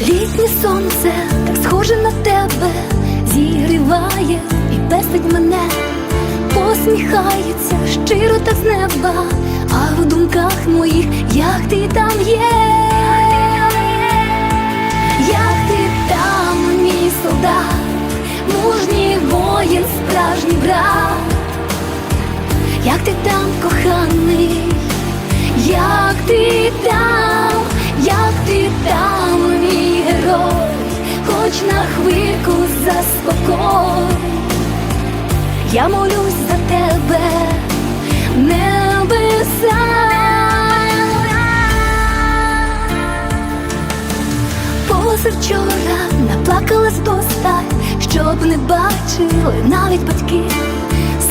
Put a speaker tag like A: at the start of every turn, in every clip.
A: Літнє сонце так схоже на тебе, зігріває і пестить мене, посміхається щиро так з неба, а в думках моїх, як ти там є, як ти там, мій солдат, мужній воїн, справжній брат, як ти там коханий, як ти там, хвильку заспокой, я молюсь за тебе, небеса. Позавчора наплакалась досталь, щоб не бачили навіть батьки.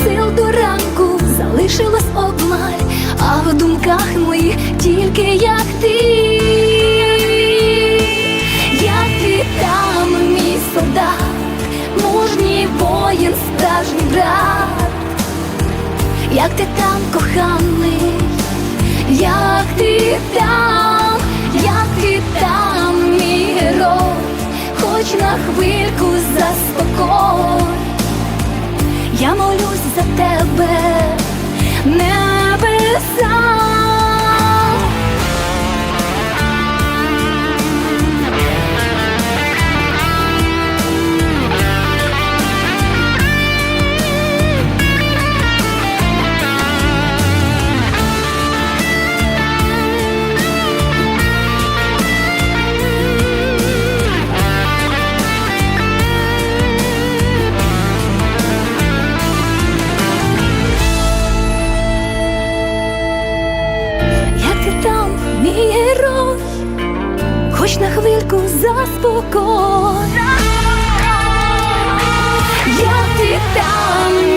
A: Сил до ранку залишилось обмаль, а в думках моїх тільки як ти, справжній брат, як ти там коханий, як ти там, як ти там, мій герой, хоч на хвильку заспокой. Я молюсь за тебе, небеса. Хоч на хвильку заспокой, я ти там.